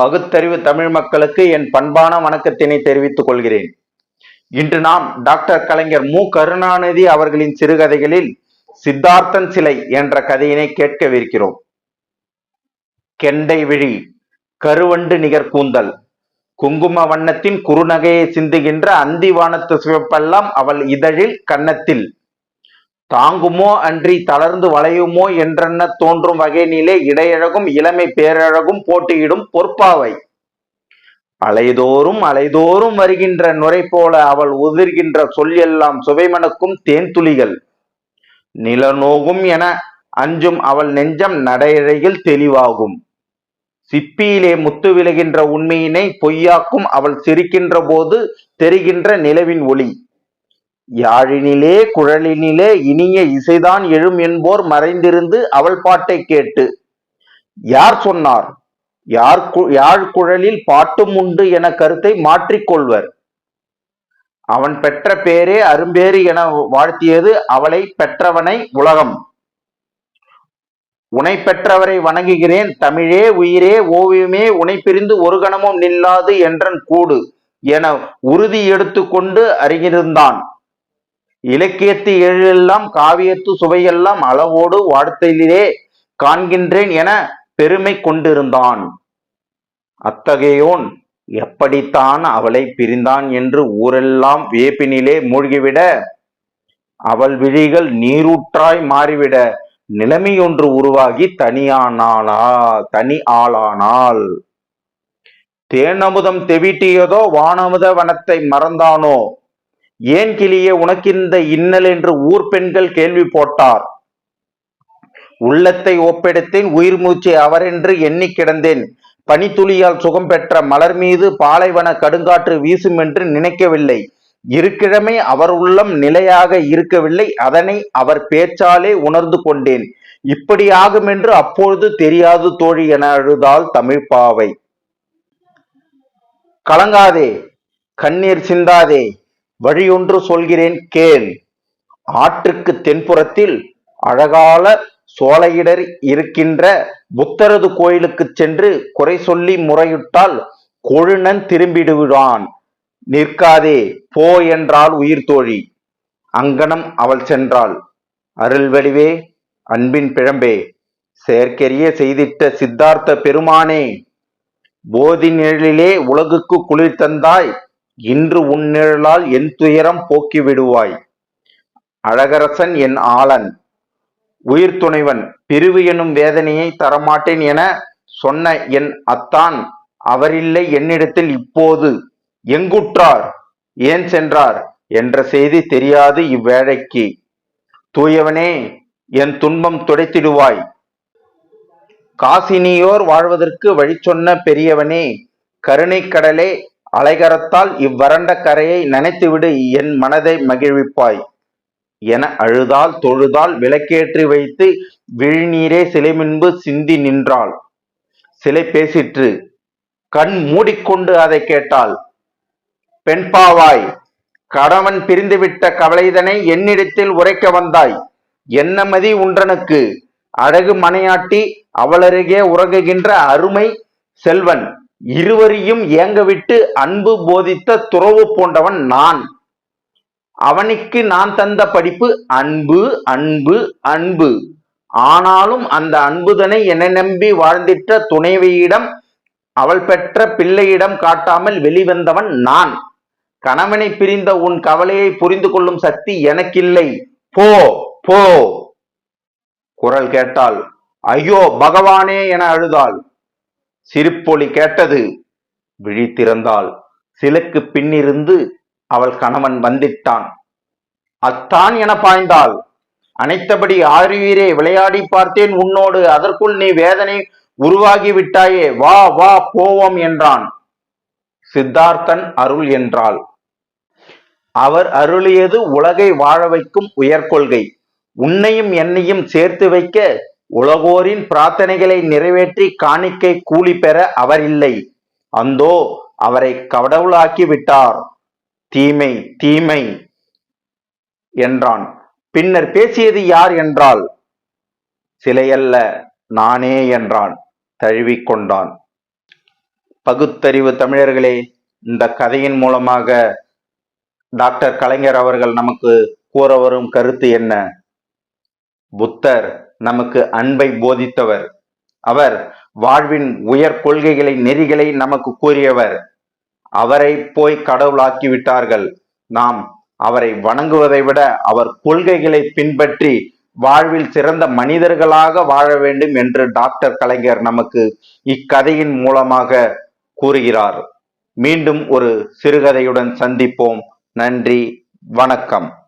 பகுத்தறிவு தமிழ் மக்களுக்கு என் பண்பான வணக்கத்தினை தெரிவித்துக் கொள்கிறேன். இன்று நாம் டாக்டர் கலைஞர் மு. கருணாநிதி அவர்களின் சிறுகதைகளில் சித்தார்த்தன் சிலை என்ற கதையினை கேட்கவிருக்கிறோம். கெண்டை விழி கருவண்டு நிகர் கூந்தல் குங்கும வண்ணத்தின் குறுநகையை சிந்துகின்ற அந்திவானத்து சிவப்பெல்லாம் அவள் இதழில் கன்னத்தில். தாங்குமோ அன்றி தளர்ந்து வளையுமோ என்றென்ன தோன்றும் வகையினிலே இடையழகும் இளமை பேரழகும் போட்டியிடும் பொற்பாவை. அலைதோறும் அலைதோறும் வருகின்ற நுரை போல அவள் உதிர்கின்ற சொல் எல்லாம் சுவைமனுக்கும் தேன்துளிகள். நிலநோகும் என அஞ்சும் அவள் நெஞ்சம் நடையழையில் தெளிவாகும். சிப்பியிலே முத்து விழுகின்ற உண்மையினை பொய்யாக்கும் அவள் சிரிக்கின்ற போது தெரிகின்ற நிலவின் ஒளி. யாழினிலே குழலினிலே இனிய இசைதான் எழும் என்போர் மறைந்திருந்து அவள் பாட்டை கேட்டு. யார் சொன்னார்? யார் கு- யாழ் குழலில் பாட்டும் உண்டு என கருத்தை மாற்றிக்கொள்வர் அவன் பெற்ற பேரே அரும்பேறு என வாழ்த்தியது அவளை பெற்றவனை உலகம். உனை பெற்றவரை வணங்குகிறேன் தமிழே உயிரே ஓவியமே உனை பிரிந்து ஒரு கணமும் நில்லாது என்றன் கூடு என உறுதி எடுத்துக்கொண்டு அறிந்திருந்தான். இலக்கியத்து எழிலெல்லாம் காவியத்து சுவையெல்லாம் அளவோடு வாழ்த்தையிலே காண்கின்றேன் என பெருமை கொண்டிருந்தான். அத்தகையோன் எப்படித்தான் அவளை பிரிந்தான் என்று ஊரெல்லாம் வியப்பினிலே மூழ்கிவிட அவள் விழிகள் நீரூற்றாய் மாறிவிட நிலைமையொன்று உருவாகி தனியானாளா தனி ஆளானாள். தேனமுதம் தெவிட்டியதோ வானமுத வனத்தை மறந்தானோ ஏன் கிளியே உனக்கிந்த இன்னல் என்று ஊர் பெண்கள் கேள்வி போட்டார். உள்ளத்தை ஒப்பெடுத்தேன் உயிர் மூச்சை அவரென்று எண்ணி கிடந்தேன். பனித்துளியால் சுகம் பெற்ற மலர் மீது பாலைவன கடுங்காற்று வீசும் என்று நினைக்கவில்லை. இருக்கிழமை அவர் உள்ளம் நிலையாக இருக்கவில்லை அதனை அவர் பேச்சாலே உணர்ந்து கொண்டேன். இப்படி ஆகும் என்று அப்பொழுது தெரியாது தோழி என அழுதாள் தமிழ்ப்பாவை கலங்காதே கண்ணீர் சிந்தாதே வழியொன்று சொல்கிறேன் கேள். ஆற்றுக்கு தென்புறத்தில் அழகால சோலையிடர் இருக்கின்ற புத்தரது கோயிலுக்கு சென்று குறை சொல்லி முறையிட்டால் கொழுநன் திரும்பிடுவான் நிற்காதே போ என்றாள் உயிர் தோழி. அங்கனம் அவள் சென்றாள். அருள்வடிவே அன்பின் பிழம்பே செயற்கரிய செய்திட்ட சித்தார்த்த பெருமானே போதி நிழலிலே உலகுக்கு குளிர் தந்தாய் இன்று உன் நிழலால் என் துயரம் போக்கி விடுவாய். அழகரசன் என் ஆளன். உயிர் துணைவன் பிரிவு எனும் வேதனையை தரமாட்டேன் என சொன்ன என் அத்தான் அவரில்லை என்னிடத்தில் இப்போது. எங்குற்றார்? ஏன் சென்றார்? என்ற செய்தி தெரியாது இவ்வேழைக்கு தூயவனே என் துன்பம் துடைத்திடுவாய். காசினியோர் வாழ்வதற்கு வழி சொன்ன பெரியவனே கருணை கடலே அலைகரத்தால் இவ்வறண்ட கரையை நினைத்துவிடு என் மனதை மகிழ்விப்பாய். என அழுதால் தொழுதால் விளக்கேற்றி வைத்து விழிநீரே சிலை முன்பு சிந்தி நின்றாள். சிலை பேசிற்று. கண் மூடிக்கொண்டு அதை கேட்டாள். பெண்பாவாய் கணவன் பிரிந்துவிட்ட கவலைதனை என்னிடத்தில் உரைக்க வந்தாய். என்ன மதி உன்றனுக்கு? அழகு மனையாட்டி அவளருகே உறங்குகின்ற அருமை செல்வன். இருவரையும் ஏங்கவிட்டு அன்பு போதித்த துறவு போன்றவன் நான். அவனுக்கு நான் தந்த படிப்பு அன்பு அன்பு அன்பு. ஆனாலும் அந்த அன்புதனை என்னை நம்பி வாழ்ந்திட்ட துணைவியிடம் அவள் பெற்ற பிள்ளையிடம் காட்டாமல் வெளிவந்தவன் நான். கணவனை பிரிந்த உன் கவலையை புரிந்து கொள்ளும் சக்தி எனக்கில்லை. போ போ. குரல் கேட்டாள் ஐயோ பகவானே என அழுதாள். சிரிப்பொலி கேட்டது. விழித்திறந்தாள் சிலுக்கு பின்னிருந்து அவள் கணவன் வந்திட்டான். அத்தான் என பாய்ந்தாள். அனைத்தபடி ஆறுவீரே விளையாடி பார்த்தேன். உன்னோடு அதற்குள் நீ வேதனை உருவாகி விட்டாயே. வா வா போவோம் என்றான். சித்தார்த்தன் அருள் என்றாள். அவர் அருளியது உலகை வாழ வைக்கும் உயர்கொள்கை. உன்னையும் என்னையும் சேர்த்து வைக்க உலகோரின் பிரார்த்தனைகளை நிறைவேற்றி காணிக்கை கூலி பெற அவர் இல்லை. அந்தோ அவரை கடவுளாக்கி விட்டார். தீமை தீமை என்றான். பின்னர் பேசியது யார் என்றால் சிலையல்ல நானே என்றான். தழுவிக்கொண்டான் பகுத்தறிவு தமிழர்களே இந்த கதையின் மூலமாக டாக்டர் கலைஞர் அவர்கள் நமக்கு கூற வரும் கருத்து என்ன? புத்தர் நமக்கு அன்பை போதித்தவர். அவர் வாழ்வின் உயர் கொள்கைகளை நெறிகளை நமக்கு கூறியவர். அவரை போய் கடவுளாக்கி விட்டார்கள் நாம் அவரை வணங்குவதை விட அவர் கொள்கைகளை பின்பற்றி வாழ்வில் சிறந்த மனிதர்களாக வாழ வேண்டும் என்று டாக்டர் கலைஞர் நமக்கு இக்கதையின் மூலமாக கூறுகிறார். மீண்டும் ஒரு சிறுகதையுடன் சந்திப்போம். நன்றி. வணக்கம்.